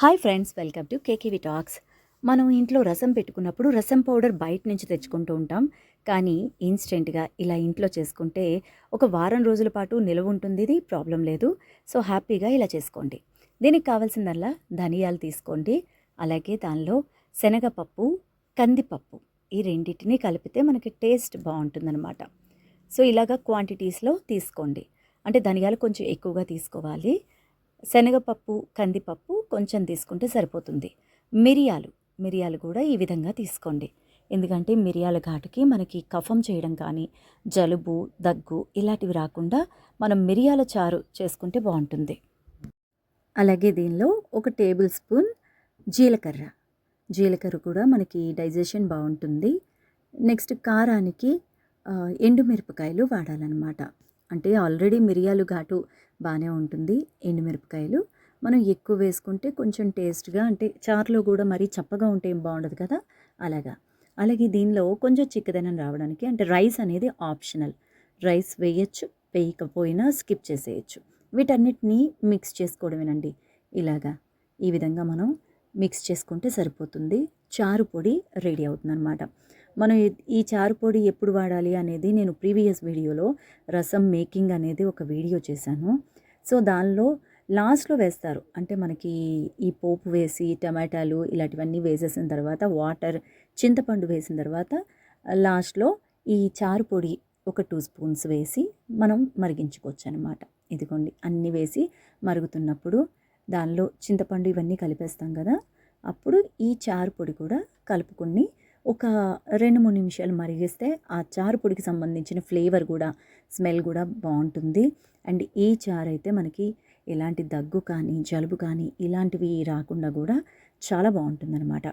Hi friends welcome to KKV talks. మనం ఇంట్లో రసం పెట్టుకున్నప్పుడు రసం పౌడర్ బయట నుంచి తెచ్చుకుంటూ ఉంటాం. కానీ ఇన్స్టెంట్గా ఇలా ఇంట్లో చేసుకుంటే ఒక వారం రోజుల పాటు నిలవ ఉంటుంది ఇది ప్రాబ్లం లేదు. సో హ్యాపీగా ఇలా చేసుకోండి. దీనికి కావాల్సిందల్లా ధనియాలు తీసుకోండి. అలాగే దానిలో శనగపప్పు కందిపప్పు ఈ రెండింటిని కలిపితే మనకి టేస్ట్ బాగుంటుందన్నమాట. సో ఇలాగా క్వాంటిటీస్లో తీసుకోండి. అంటే ధనియాలు కొంచెం ఎక్కువగా తీసుకోవాలి. శనగపప్పు కందిపప్పు కొంచెం తీసుకుంటే సరిపోతుంది. మిరియాలు మిరియాలు కూడా ఈ విధంగా తీసుకోండి. ఎందుకంటే మిరియాల ఘాటుకి మనకి కఫం చేయడం కానీ జలుబు దగ్గు ఇలాంటివి రాకుండా మనం మిరియాల చారు చేసుకుంటే బాగుంటుంది. అలాగే దీనిలో ఒక టేబుల్ స్పూన్ జీలకర్ర. జీలకర్ర కూడా మనకి డైజెషన్ బాగుంటుంది. నెక్స్ట్ కారానికి ఎండుమిరపకాయలు వాడాలన్నమాట. అంటే ఆల్రెడీ మిరియాలు ఘాటు బాగానే ఉంటుంది ఎండుమిరపకాయలు. మనం ఎక్కువ వేసుకుంటే కొంచెం టేస్ట్గా అంటే చారులో కూడా మరీ చప్పగా ఉంటే ఏం బాగుండదు కదా? అలాగా. అలాగే దీనిలో కొంచెం చిక్కదనం రావడానికి అంటే రైస్ అనేది ఆప్షనల్. రైస్ వేయచ్చు వేయకపోయినా స్కిప్ చేసేయచ్చు. వీటన్నిటిని మిక్స్ చేసుకోవడమేనండి. ఇలాగా. ఈ విధంగా మనం మిక్స్ చేసుకుంటే సరిపోతుంది. చారు పొడి రెడీ అవుతుందన్నమాట. మనం ఈ- చారు పొడి ఎప్పుడు వాడాలి అనేది నేను ప్రీవియస్ వీడియోలో రసం మేకింగ్ అనేది ఒక వీడియో చేశాను. సో దానిలో లాస్ట్లో వేస్తారు. అంటే మనకి ఈ పోపు వేసి టమాటాలు ఇలాంటివన్నీ వేసేసిన తర్వాత వాటర్ చింతపండు వేసిన తర్వాత లాస్ట్లో ఈ చారు పొడి ఒక టూ స్పూన్స్ వేసి మనం మరిగించుకోవచ్చు అనమాట ఇదిగోండి అన్నీ వేసి మరుగుతున్నప్పుడు దానిలో చింతపండు ఇవన్నీ కలిపేస్తాం కదా అప్పుడు ఈ చారు పొడి కూడా కలుపుకుని ఒక రెండు మూడు నిమిషాలు మరిగిస్తే ఆ చారు పొడికి సంబంధించిన ఫ్లేవర్ కూడా స్మెల్ కూడా బాగుంటుంది. అండ్ ఈ చారు అయితే మనకి ఎలాంటి దగ్గు కానీ జలుబు కానీ ఇలాంటివి రాకుండా కూడా చాలా బాగుంటుందన్నమాట.